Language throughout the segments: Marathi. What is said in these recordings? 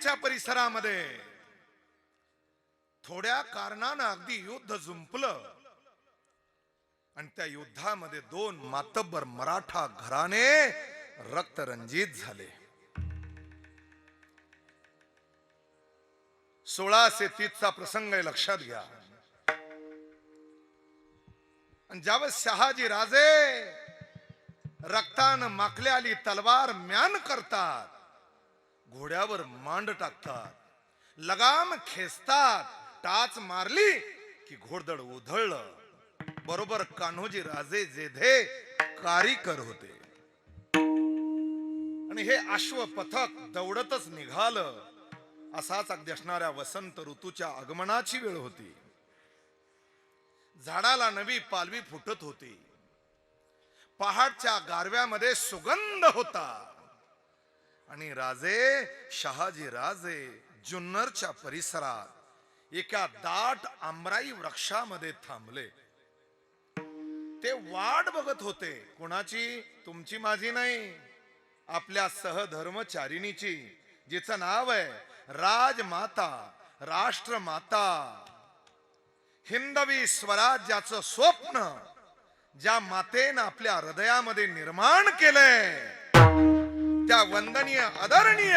वंदनीच्या परिसरामध्ये. थोड्या कारणानं अगदी युद्ध जुंपलं. आणि त्या युद्धामध्ये दोन मातब्बर मराठा घराने रक्तरंजित झाले. सोळाशे तीसचा प्रसंग आहे लक्षात घ्या. आणि ज्यावेळेस शहाजी राजे रक्तानं माखले आली तलवार म्यान करतात घोड्यावर मांड टाकतात. लगाम खेचतात. टाच मारली की घोडदळ उधळलं बरोबर कान्होजी राजे जेधे कारीकर होते. आणि हे अश्व पथक दौडतच निघालं. असाच अगदी असणाऱ्या वसंत ऋतूच्या आगमनाची वेळ होती. झाडाला नवी पालवी फुटत होती. पहाडच्या गारव्यामध्ये सुगंध होता. आणि राजे शहाजी राजे जुन्नरच्या परिसरात एका दाट आंबराई वृक्षामध्ये थांबले. ते वाट बघत होते कोणाची? तुमची माझी नाही. आपल्या सहधर्मचारिणीची जिचं नाव आहे राजमाता राष्ट्रमाता. हिंदवी स्वराज्याचं स्वप्न ज्या मातेनं आपल्या हृदयामध्ये निर्माण केलंय त्या वंदनीय आदरणीय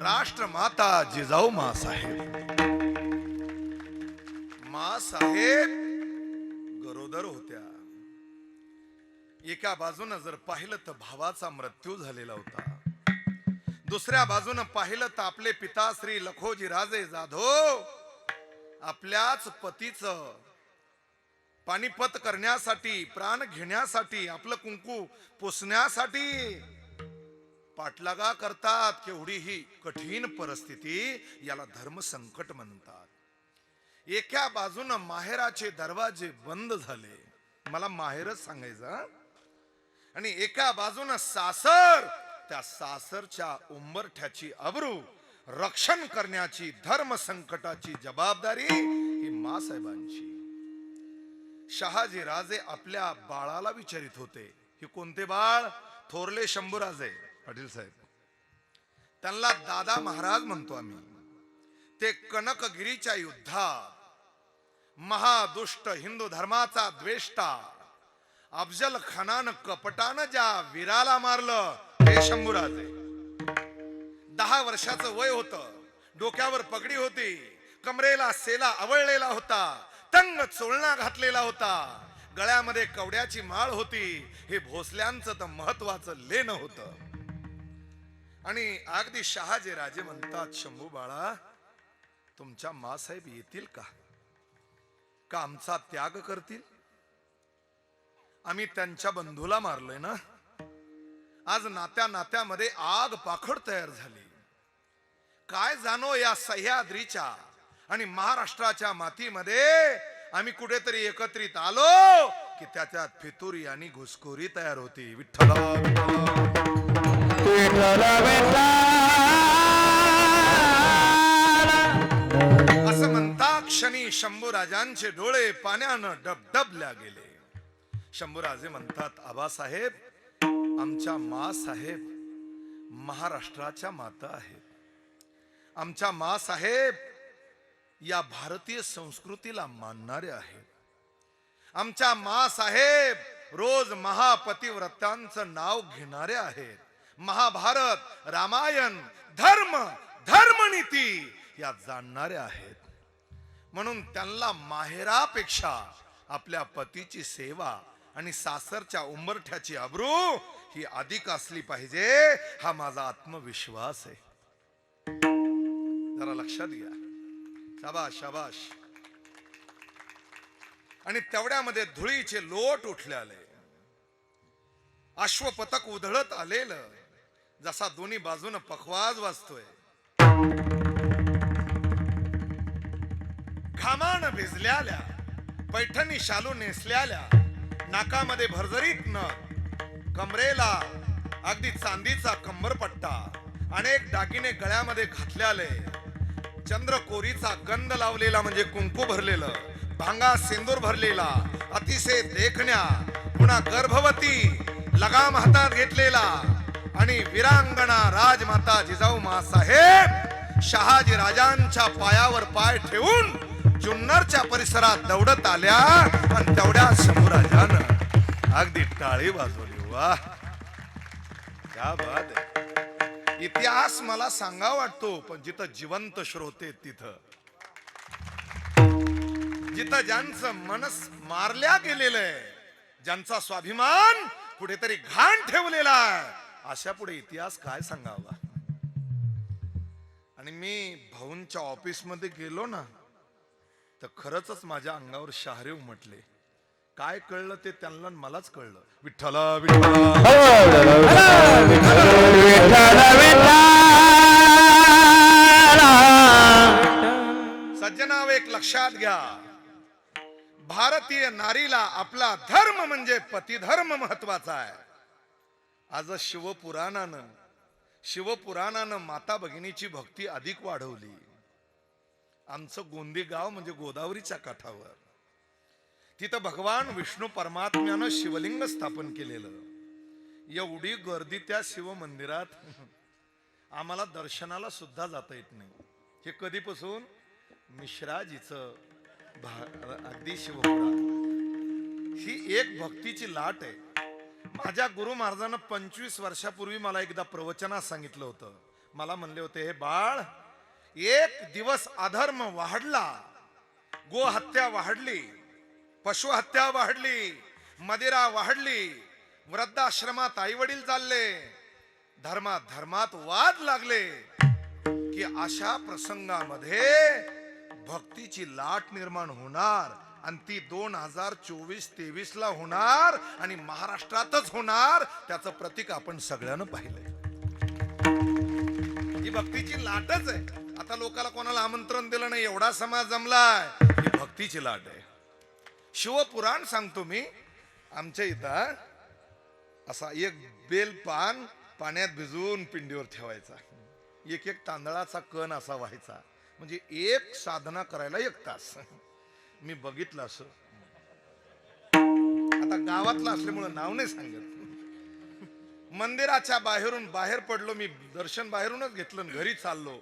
राष्ट्रमाता जिजाऊ मा साहेब. मा साहेब गरोदर होत्या. एका बाजूनं जर पाहिलं तर भावाचा मृत्यू झालेला होता. दुसऱ्या बाजूनं पाहिलं तर आपले पिता श्री लखोजी राजे जाधव आपल्याच पतीचं पानिपत करण्यासाठी प्राण घेण्यासाठी आपलं कुंकू पुसण्यासाठी पाठलागा करतात. केवढी ही कठीण परिस्थिती याला धर्म संकट म्हणतात. एका बाजूनं माहेराचे दरवाजे बंद झाले. मला माहेरच सांगायचं आणि एका बाजूनं सासर त्या सासरच्या उंबरठ्याची अब्रू रक्षण करण्याची धर्म संकटाची जबाबदारी ही मासाहेबांची शहाजी राजे आपल्या बाळाला विचारित होते. हे कोणते बाळ? थोरले शंभूराजे. पाटील साहेब त्यांना दादा महाराज म्हणतो आम्ही. ते कनकगिरीच्या युद्धात महादुष्ट हिंदू धर्माचा द्वेष्टा अफजल खानानं कपटानं ज्या वीराला मारलं ते शंभूराजे. दहा वर्षाचं वय होत डोक्यावर पगडी होती कमरेला सेला आवळलेला होता तंग चोळणा घातलेला होता गळ्यामध्ये कवड्याची माळ होती हे भोसल्यांचं तर महत्वाचं लेणं होतं. आणि अगदी शहाजे राजे म्हणतात शंभू बाळा तुमच्या मासाहेब येतील का? का आमचा त्याग करतील? आम्ही त्यांच्या बंधूला मारलोय ना? आज नात्या नात्यामध्ये आग पाखड तयार झाली. काय जाणो या सह्याद्रीच्या आणि महाराष्ट्राच्या मातीमध्ये आम्ही कुठेतरी एकत्रित आलो की त्याच्यात फितुरी आणि घुसखोरी तयार होती. विठ्ठला. असं म्हणता क्षणी शंभूराजांचे डोळे पाण्यानं डबडबल्या गेले शंभूराजे म्हणतात आबासाहेब आमच्या मा साहेब महाराष्ट्राच्या माता आहेत आमच्या मा साहेब या भारतीय संस्कृतीला मानणारे आहेत आमच्या मा साहेब रोज महापतिव्रतांचं नाव घेणारे आहेत महाभारत रामायण धर्म धर्मनीती या जाणणाऱ्या आहेत. म्हणून त्यांना माहेरापेक्षा आपल्या पतीची सेवा आणि सासरच्या उंबरठ्याची अब्रू ही अधिक असली पाहिजे हा माझा आत्मविश्वास आहे. जरा लक्षात घ्या. शाबाश शाबाश. आणि तेवढ्यामध्ये धुळीचे लोट उठले आले अश्वपथक उधळत आलेलं. जसा दोन्ही बाजूनं पखवाज वाजतोय. घामान भिजल्याल्या पैठणी शालू नेसल्याल्या नाकामध्ये भरजरीत न कमरेला अगदी चांदीचा कंबरपट्टा अनेक दागिने गळ्यामध्ये घातल्याले चंद्रकोरीचा गंध लावलेला म्हणजे कुंकू भरलेलं भांगा सिंदूर भरलेला अतिशय देखण्या पुन्हा गर्भवती लगाम हातात घेतलेला आणि विरांगणा राजमाता जिजाऊ मासाहेब शहाजी राजांच्या पायावर पाय ठेवून जुन्नरच्या परिसरात दौडत आल्या आणि तेवढ्या शंभूराजानं अगदी टाळी वाजवली. वा. क्या बाद इतिहास मला सांगा वाटतो पण जिथं जिवंत श्रोते तिथं. जिथं ज्यांचं मनस मारल्या गेलेलं आहे ज्यांचा स्वाभिमान कुठेतरी घाण ठेवलेला आहे अशा पुढे इतिहास काय सांगावा? आणि मी भाऊंच्या ऑफिसमध्ये गेलो ना तर खरंच माझ्या अंगावर शहारे उमटले काय कळलं ते त्यांना मलाच कळलं. विठ्ठला विठ्ठला. सज्जनाव एक लक्षात घ्या. भारतीय नारीला आपला धर्म म्हणजे पतिधर्म महत्त्वाचा आहे. आज शिवपुराणानं शिवपुराणानं माता भगिनीची भक्ती अधिक वाढवली. आमचं गोंदी गाव म्हणजे गोदावरीच्या काठावर. तिथं भगवान विष्णू परमात्म्यानं शिवलिंग स्थापन केलेलं. एवढी गर्दी त्या शिव मंदिरात आम्हाला दर्शनाला सुद्धा जाता येत नाही. हे कधीपासून? मिश्राजीचं भा- अगदी शिवपुराण. ही एक भक्तीची लाट आहे. माझ्या गुरु महाराजांना पंचवीस वर्षापूर्वी मला एकदा प्रवचनात सांगितलं होतं. मला म्हणले होते हे बाळ एक दिवस अधर्म वाढला गोहत्या वाढली पशुहत्या वाढली मदिरा वाढली वृद्धाश्रमात आई वडील चालले धर्मात धर्मात वाद लागले की अशा प्रसंगामध्ये भक्तीची लाट निर्माण होणार आणि ती दोन हजार चोवीस तेवीस ला होणार आणि महाराष्ट्रातच होणार त्याचं प्रतीक आपण सगळ्यानं पाहिलंय. ही भक्तीची लाटच आहे. आता लोकाला कोणाला आमंत्रण दिलं नाही एवढा समाज जमलाय. ही भक्तीची लाट आहे. शिवपुराण सांगतो मी आमच्या इथं असा एक बेल पान पाण्यात भिजवून पिंडीवर ठेवायचा. एक एक तांदळाचा कण असा व्हायचा. म्हणजे एक साधना करायला एक तास. मी बघितलं असं. आता गावातलं असल्यामुळं नाव नाही सांगत. मंदिराच्या बाहेरून बाहेर पडलो मी दर्शन बाहेरूनच घेतलं घरी चाललो.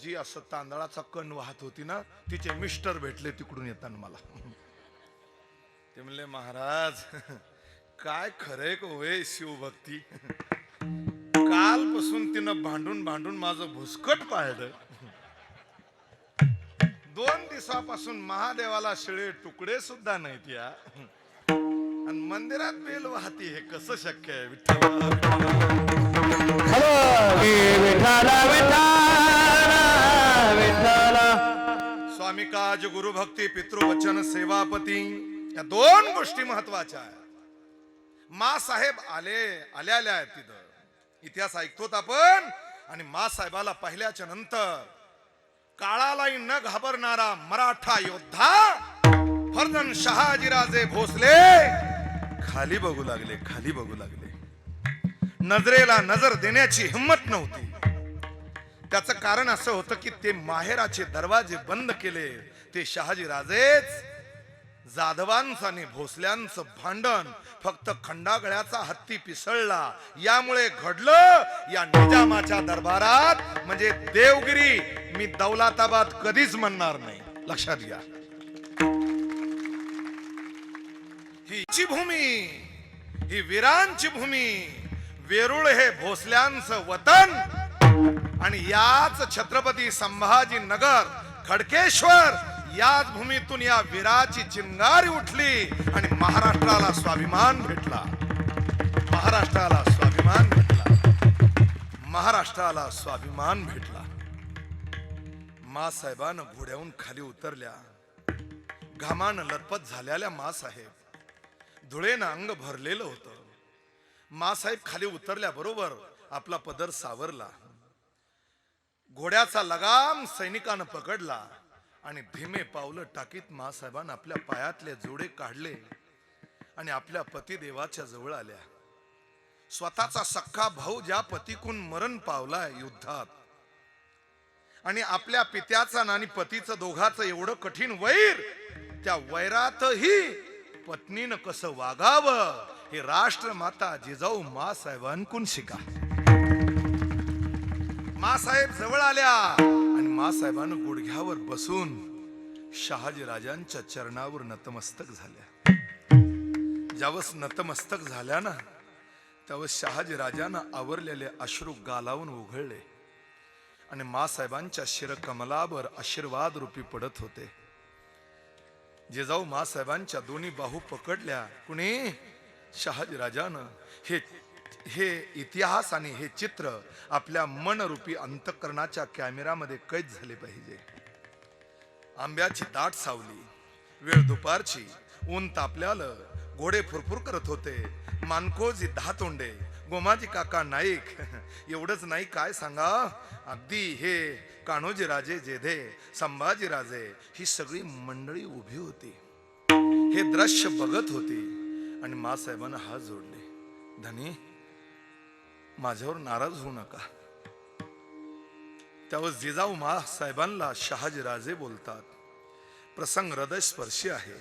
जी असं तांदळाचा कण वाहत होती ना तिचे मिस्टर भेटले तिकडून येताना मला. ते म्हणले महाराज काय खरंय होय शिवभक्ती? कालपासून तिनं भांडून भांडून माझं भुसकट पाळलं. दोन दिवसापासून महादेवाला शिळे तुकडे सुद्धा नाहीत या. आणि मंदिरात बेल वाहती हे कसं शक्य आहे? विठ्ठल स्वामी काज गुरुभक्ती पितृवचन सेवापती या दोन गोष्टी महत्त्वाच्या आहेत. मा साहेब आले आल्या आल्या आहेत तिथं. इतिहास ऐकतोत आपण. आणि मा साहेबाला पाहिल्याच्या नंतर काळालाही न घाबरणारा मराठा योद्धा फर्जन शहाजीराजे भोसले. खाली बघू लागले खाली बघू लागले. नजरेला नजर देण्याची हिंमत नव्हती. त्याचं कारण असं होतं की ते माहेराचे दरवाजे बंद केले. ते शहाजीराजेच जाधवांचं आणि भोसल्यांचं भांडण फक्त खंडागळ्याचा हत्ती पिसळला. यामुळे घडलं या निजामाच्या दरबारात म्हणजे देवगिरी मी दौलताबाद कधीच म्हणणार नाही. लक्षात घ्या. हीची भूमी ही वीरांची भूमी वेरुळ हे भोसल्यांचं वतन आणि याच छत्रपती संभाजी नगर खडकेश्वर याच भूमीतून या वीराची चिंगारी उठली आणि महाराष्ट्राला स्वाभिमान भेटला. महाराष्ट्राला स्वाभिमान भेटला. महाराष्ट्राला स्वाभिमान भेटला. मासाहेबानं घोड्याहून खाली उतरल्या. घामानं लतपत झालेल्या मासाहेब धुळेनं अंग भरलेलं होतं. मासाहेब खाली उतरल्या बरोबर आपला पदर सावरला. घोड्याचा लगाम सैनिकानं पकडला आणि धीमे पावलं टाकीत मासाहेबांना आपल्या पायातले जोडे काढले आणि आपल्या पतिदेवाच्या जवळ आल्या. स्वतःचा सख्खा भाऊ ज्या पतीकून मरण पावलाय युद्धात आणि आपल्या पित्याचं आणि पतीचं दोघाचं एवढं कठीण वैर त्या वैरातही पत्नीनं कसं वागावं हे राष्ट्रमाता जिजाऊ मा साहेबांकून शिका. मासाहेब जवळ आल्या आणि मासाहेबानं गुडघ्यावर बसून शहाजी राजांच्या चरणावर नतमस्तक झाल्या. ज्यावेळेस नतमस्तक झाल्या ना त्यावेळेस शहाजी राजानं आवरलेले अश्रू गालावून उघडले. आणि मासाहेबांच्या शिरकमलावर आशीर्वाद रूपी पडत होते. जेजाऊ मासाहेबांच्या दोन्ही बाहू पकडल्या कुणी? शहाजी राजानं. हे हे इतिहास आणि हे चित्र आपल्या मनरूपी अंतकरणाच्या कॅमेरामध्ये कैद झाले पाहिजे. आंब्याची दाट सावली वेळ दुपारची ऊन तापल्यालं घोडे फुरफुर करत होते मानकोजी दहा तोंडे गोमाजी काका नाईक. एवढंच नाही काय सांगा? अगदी हे कान्होजी राजे जेधे संभाजी राजे ही सगळी मंडळी उभी होती. हे दृश्य बघत होती आणि मासाहेबांना हात जोडले. धनी माझ्यावर नाराज होऊ नका. त्यावर जिजाऊ मा साहेबांना शहाजी राजे बोलतात. प्रसंग हृदयस्पर्शी आहे.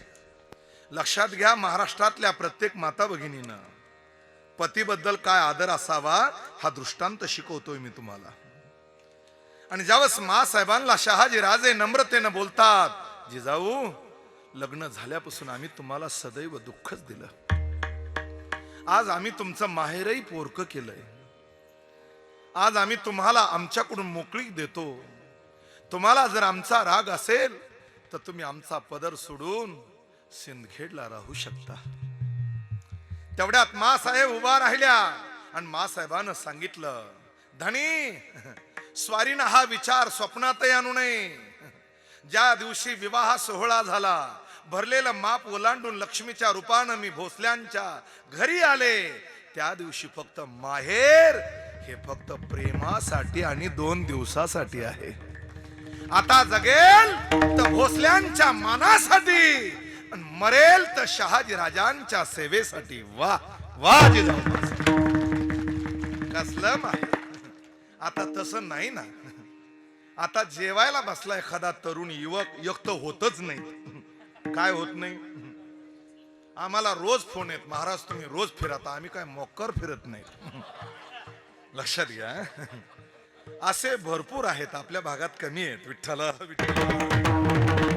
लक्षात घ्या महाराष्ट्रातल्या प्रत्येक माता भगिनीनं पतीबद्दल काय आदर असावा हा दृष्टांत शिकवतोय मी तुम्हाला. आणि ज्यावेळेस मा साहेबांना शहाजी राजे नम्रतेनं बोलतात जिजाऊ लग्न झाल्यापासून आम्ही तुम्हाला सदैव दुःखच दिलं. आज आम्ही तुमचं माहेरही पोरक केलंय. आज आम्ही तुम्हाला आमच्याकडून मोकळीक देतो. तुम्हाला जर आमचा राग असेल तर तुम्ही आमचा पदर सोडून सिंदखेडला राहू शकता. तेवढ्यात मासाहेब उभा राहिल्या. आणि मासाहेबानं सांगितलं धनी स्वारीनं हा विचार स्वप्नातही आणू नये. ज्या दिवशी विवाह सोहळा झाला भरलेलं माप ओलांडून लक्ष्मीच्या रूपानं मी भोसल्यांच्या घरी आले. त्या दिवशी फक्त माहेर हे फक्त प्रेमासाठी आणि दोन दिवसासाठी आहे. आता जगेल तर भोसल्यांच्या मानासाठी मरेल तर शहाजी राजांच्या सेवेसाठी वा वा जिजाऊ कसलं आता तसं नाही ना. आता जेवायला बसला एखादा तरुण युवक युक्त होतच नाही. काय होत नाही? आम्हाला रोज फोन येत महाराज तुम्ही रोज फिरता आम्ही काय मोकर फिरत नाही. लक्षात घ्या असे भरपूर आहेत आपल्या भागात कमी आहेत विठ्ठल विठ्ठल.